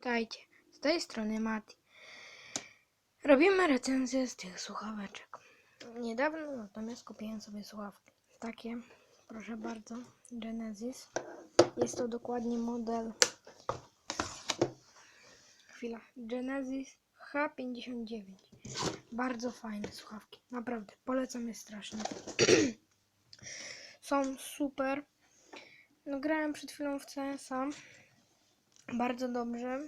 Witajcie, z tej strony Mati. Robimy recenzję z tych słuchaweczek. Niedawno natomiast kupiłem sobie słuchawki. Takie, proszę bardzo, Genesis. Jest to dokładnie model. Chwila. Genesis H59. Bardzo fajne słuchawki. Naprawdę, polecam je strasznie. Są super. No grałem przed chwilą w CS-a. Bardzo dobrze.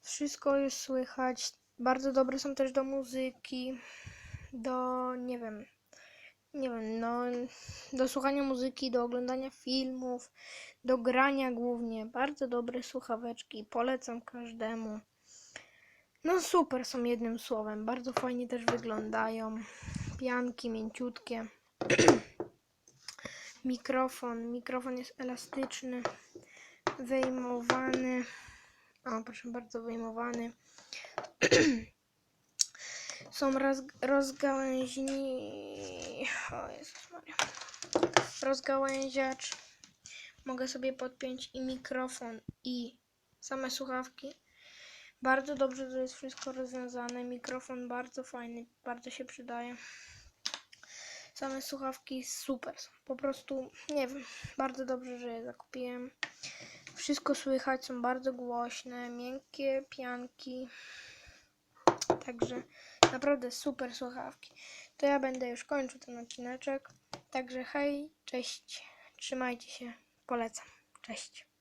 Wszystko jest słychać. Bardzo dobre są też do muzyki. Do, nie wiem, nie wiem, no, do słuchania muzyki, do oglądania filmów, do grania głównie. Bardzo dobre słuchaweczki. Polecam każdemu. No super są jednym słowem. Bardzo fajnie też wyglądają. Pianki mięciutkie. Mikrofon. Mikrofon jest elastyczny wyjmowany. O, proszę bardzo, wyjmowany. Są roz, rozgałęźni. O Jezus Maria. Rozgałęziacz. Mogę sobie podpiąć i mikrofon, i same słuchawki. Bardzo dobrze to jest wszystko rozwiązane. Mikrofon bardzo fajny, bardzo się przydaje. Same słuchawki super są. Po prostu, nie wiem, bardzo dobrze, że je zakupiłem. Wszystko słychać, są bardzo głośne, miękkie pianki. Także naprawdę super słuchawki. To ja będę już kończył ten odcineczek. Także hej, cześć, trzymajcie się, polecam. Cześć.